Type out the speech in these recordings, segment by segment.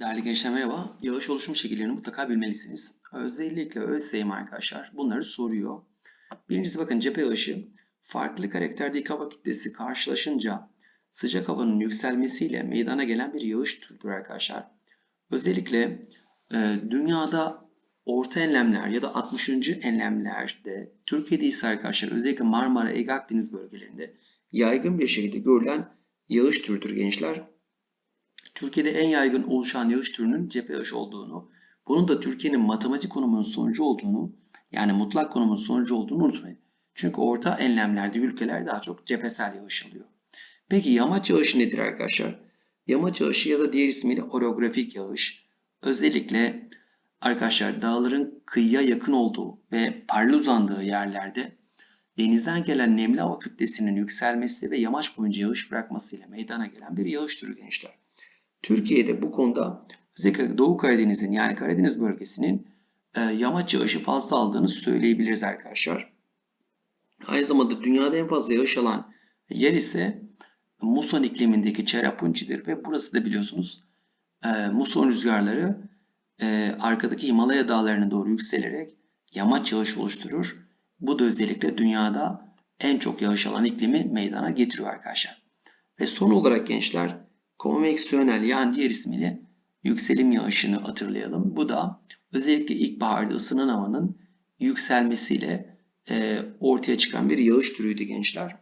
Değerli gençler merhaba. Yağış oluşum şekillerini mutlaka bilmelisiniz. Özellikle ÖSYM arkadaşlar bunları soruyor. Birincisi bakın cephe yağışı farklı karakterdeki hava kütlesi karşılaşınca sıcak havanın yükselmesiyle meydana gelen bir yağış türüdür arkadaşlar. Özellikle e, dünyada orta enlemler ya da 60. enlemlerde Türkiye'de ise arkadaşlar özellikle Marmara, Ege, Akdeniz bölgelerinde yaygın bir şekilde görülen yağış türüdür gençler. Türkiye'de en yaygın oluşan yağış türünün cephe yağışı olduğunu, bunun da Türkiye'nin matematik konumunun sonucu olduğunu, yani mutlak konumun sonucu olduğunu unutmayın. Çünkü orta enlemlerde ülkeler daha çok cephesel yağış alıyor. Peki yamaç yağışı nedir arkadaşlar? Yamaç yağışı ya da diğer ismiyle orografik yağış. Özellikle arkadaşlar dağların kıyıya yakın olduğu ve paralel uzandığı yerlerde denizden gelen nemli hava kütlesinin yükselmesi ve yamaç boyunca yağış bırakmasıyla meydana gelen bir yağış türü gençler. Türkiye'de bu konuda özellikle Doğu Karadeniz'in yani Karadeniz bölgesinin e, yamaç yağışı fazla aldığını söyleyebiliriz arkadaşlar. Aynı zamanda dünyada en fazla yağış alan yer ise muson iklimindeki Çerapunçi'dir ve burası da biliyorsunuz e, muson rüzgarları e, arkadaki Himalaya dağlarına doğru yükselerek yamaç yağış oluşturur. Bu da özellikle dünyada en çok yağış alan iklimi meydana getiriyor arkadaşlar. Ve son olarak gençler konveksiyonel yani diğer ismiyle yükselim yağışını hatırlayalım. Bu da özellikle ilkbaharda ısınan havanın yükselmesiyle e, ortaya çıkan bir yağış türüydü gençler.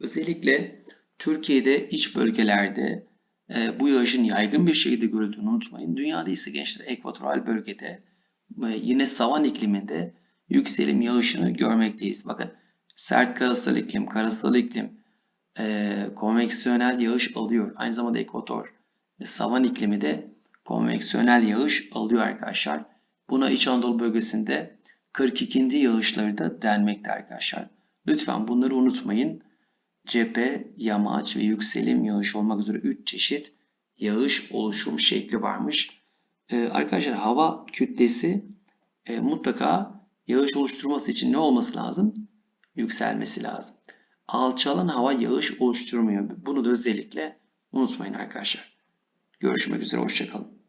Özellikle Türkiye'de iç bölgelerde e, bu yağışın yaygın bir şekilde görüldüğünü unutmayın. Dünyada ise gençler ekvatoral bölgede e, yine savan ikliminde yükselim yağışını görmekteyiz. Bakın sert karasal iklim, karasal iklim, e, konveksiyonel yağış alıyor. Aynı zamanda ekvator ve savan iklimi de konveksiyonel yağış alıyor arkadaşlar. Buna İç Anadolu bölgesinde 42. yağışları da denmekte arkadaşlar. Lütfen bunları unutmayın. Cephe, yamaç ve yükselim yağış olmak üzere 3 çeşit yağış oluşum şekli varmış. Ee, arkadaşlar hava kütlesi e, mutlaka yağış oluşturması için ne olması lazım? Yükselmesi lazım. Alçalan hava yağış oluşturmuyor. Bunu da özellikle unutmayın arkadaşlar. Görüşmek üzere, hoşçakalın.